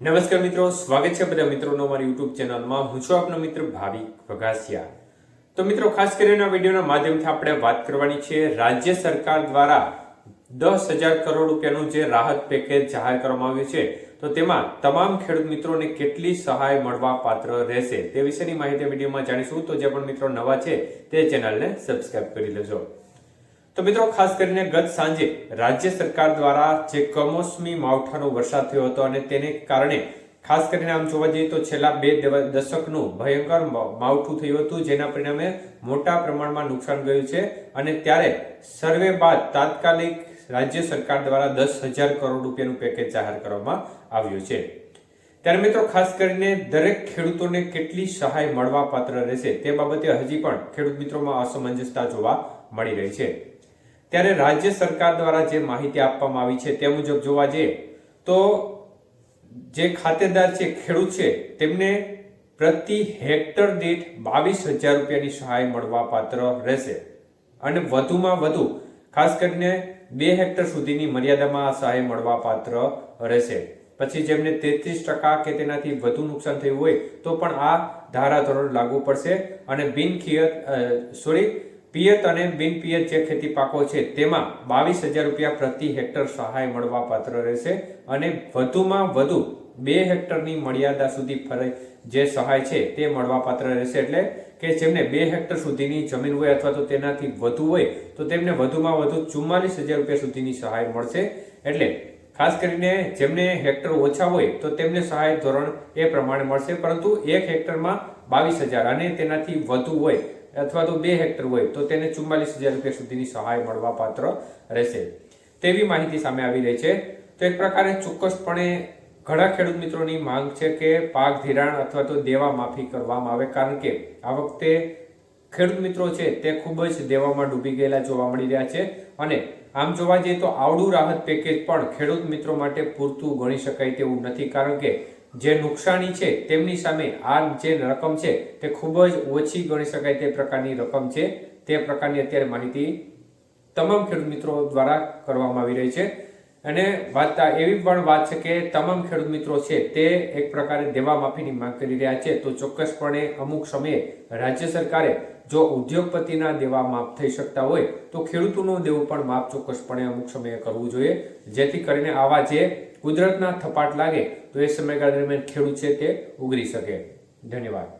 નમસ્કાર મિત્રો, સ્વાગત છે બધા મિત્રોનો મારી યુટ્યુબ ચેનલમાં. હું છું આપનો મિત્ર ભાવિક વઘાસિયા. તો મિત્રો, ખાસ કરીને વિડીયોના માધ્યમથી આપણે વાત કરવાની છે. રાજ્ય સરકાર દ્વારા દસ હજાર કરોડ રૂપિયાનું જે રાહત પેકેજ જાહેર કરવામાં આવ્યું છે, તો તેમાં તમામ ખેડૂત મિત્રોને કેટલી સહાય મળવા પાત્ર રહેશે તે વિશેની માહિતી વિડીયોમાં જાણીશું. તો જે પણ મિત્રો નવા છે, તે ચેનલને સબસ્ક્રાઇબ કરી લેજો. તો મિત્રો, ખાસ કરીને ગત સાંજે રાજ્ય સરકાર દ્વારા જે કમોસમી માવઠાનો વરસાદ થયો હતો અને તેને કારણે ખાસ કરીને આમ જોવા જઈએ તો છેલ્લા બે દશકનું ભયંકર માવઠું થયું હતું, જેના પરિણામે મોટા પ્રમાણમાં નુકસાન ગયું છે અને ત્યારે સર્વે બાદ તાત્કાલિક રાજ્ય સરકાર દ્વારા દસ હજાર કરોડ રૂપિયાનું પેકેજ જાહેર કરવામાં આવ્યું છે. ત્યારે મિત્રો, ખાસ કરીને દરેક ખેડૂતોને કેટલી સહાય મળવા પાત્ર રહેશે તે બાબતે હજી પણ ખેડૂત મિત્રોમાં અસમંજસતા જોવા મળી રહી છે. ત્યારે રાજ્ય સરકાર દ્વારા જે માહિતી આપવામાં આવી છે તે મુજબ જોવા જઈએ તો જે ખાતેદાર છે, ખેડૂત છે, તેમને પ્રતિ હેક્ટર દીઠ બાવીસ હજાર રૂપિયાની સહાય મળવા પાત્ર રહેશે. અને વધુમાં વધુ, ખાસ કરીને બે હેક્ટર સુધીની મર્યાદામાં આ સહાય મળવા પાત્ર રહેશે. પછી જેમને તેત્રીસ ટકા કે તેનાથી વધુ નુકસાન થયું હોય તો પણ આ ધારાધોરણ લાગુ પડશે અને બિનખિયત સોરી પિયત અને બિનપિયત જે ખેતી પાકો છે, તેમાં બાવીસ હજાર રૂપિયા પ્રતિ હેક્ટર સહાય મળવા પાત્ર રહેશે અને વધુમાં વધુ બે હેક્ટરની મર્યાદા સુધી ફરે જે સહાય છે, તે મળવા પાત્ર રહેશે. એટલે કે જેમને બે હેક્ટર સુધીની જમીન હોય અથવા તો તેનાથી વધુ હોય, તો તેમને વધુમાં વધુ ચુમ્માલીસ હજાર રૂપિયા સુધીની સહાય મળશે. એટલે ખાસ કરીને જેમને હેક્ટર ઓછા હોય, તો તેમને સહાય ધોરણ એ પ્રમાણે મળશે. પરંતુ એક હેક્ટરમાં બાવીસ હજાર અને તેનાથી વધુ હોય અથવા તો બે હેક્ટર હોય, તો તેને ચુમ્માલીસ હજાર રૂપિયા સુધીની સહાય મળવા પાત્ર રહેશે. તેવી માહિતી સામે આવી રહી છે. તો એક પ્રકારે ચોક્કસપણે ઘણા ખેડૂત મિત્રોની માંગ છે કે પાક ધિરાણ અથવા તો દેવા માફી કરવામાં આવે, કારણ કે આ વખતે ખેડૂત મિત્રો છે તે ખૂબ જ દેવામાં ડૂબી ગયેલા જોવા મળી રહ્યા છે. અને આમ જોવા જઈએ તો આવડું રાહત પેકેજ પણ ખેડૂત મિત્રો માટે પૂરતું ગણી શકાય તેવું નથી, કારણ કે જે નુકસાની છે તેમની સામે આ જે રકમ છે તે ખૂબ જ ઓછી ગણી શકાય તે પ્રકારની રકમ છે. તે પ્રકારની અત્યારે માહિતી તમામ ખેડૂત મિત્રો દ્વારા કરવામાં આવી રહી છે. અને વાત એવી પણ વાત છે કે તમામ ખેડૂત મિત્રો છે તે એક પ્રકારે દેવા માફીની માંગ કરી રહ્યા છે. તો ચોક્કસપણે અમુક સમયે રાજ્ય સરકારે જો ઉદ્યોગપતિના દેવા માફ થઈ શકતા હોય, તો ખેડૂતોનું દેવું પણ માફ ચોક્કસપણે અમુક સમયે કરવું જોઈએ. જેથી કરીને આવા જે કુદરતના થપાટ લાગે, તો એ સમયગાળા દરમિયાન ખેડૂત છે તે ઉગરી શકે. ધન્યવાદ.